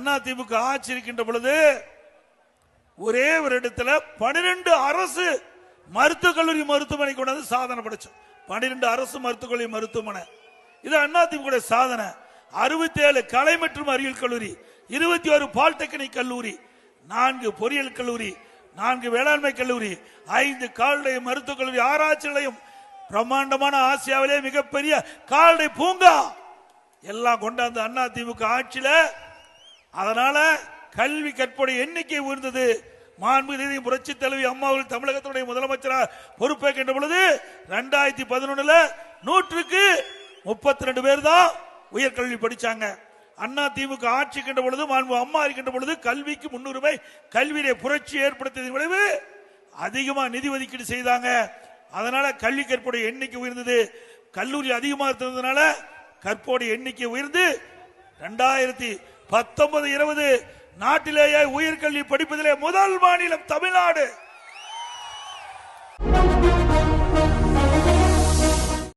அண்ணா திமுக ஆட்சி இருக்கின்ற பொழுது ஒரே ஒரு இடத்துல பனிரெண்டு அரசு மருத்துவக் கல்லூரி மருத்துவமனை கொண்டு வந்து சாதனை படைச்சோம். பனிரெண்டு அரசு மருத்துவக் கல்லூரி மருத்துவமனை. இது அண்ணா திமுக சாதனை. அறுபத்தி ஏழு கலை மற்றும் அறிவியல் கல்லூரி இருபத்தி ஒரு பாலிடெக்னிக் கல்லூரி நான்கு பொறியியல் கல்லூரி நான்கு வேளாண்மை கல்லூரி ஐந்து கால்நடை மருத்துவக் கல்லூரி ஆராய்ச்சி நிலையம் பிரம்மாண்டமான ஆசியாவிலே மிகப்பெரிய கால்நடை பூங்கா. எல்லாம் கொண்டாந்து அண்ணா திமுக ஆட்சியில அதனால கல்வி கற்போடைய எண்ணிக்கை உயர்ந்தது. மாண்புமிகு புரட்சி தலைவி அம்மாவில் தமிழகத்துடைய முதலமைச்சராக பொறுப்பேற்கின்ற பொழுது ரெண்டாயிரத்தி பதினொன்னுல நூற்றுக்கு முப்பத்தி ரெண்டு பேர் தான் உயர்கல்வி படிச்சாங்க. அண்ணா திமுக ஆட்சிக்கின்ற பொழுது மாண்பு அம்மா இருக்கின்ற பொழுது கல்விக்கு முன்னுரிமை கல்வியிலே புரட்சி ஏற்படுத்தியதன் விளைவு அதிகமா நிதி ஒதுக்கீடு செய்தாங்க. அதனால கல்வி கற்புடைய எண்ணிக்கை உயர்ந்தது. கல்லூரி அதிகமாக இருந்ததுனால கற்போடைய எண்ணிக்கை உயர்ந்து ரெண்டாயிரத்தி பத்தொன்பது இருபது நாட்டிலேயே உயிர்கல்வி படிப்பதிலே முதல் மாநிலம் தமிழ்நாடு.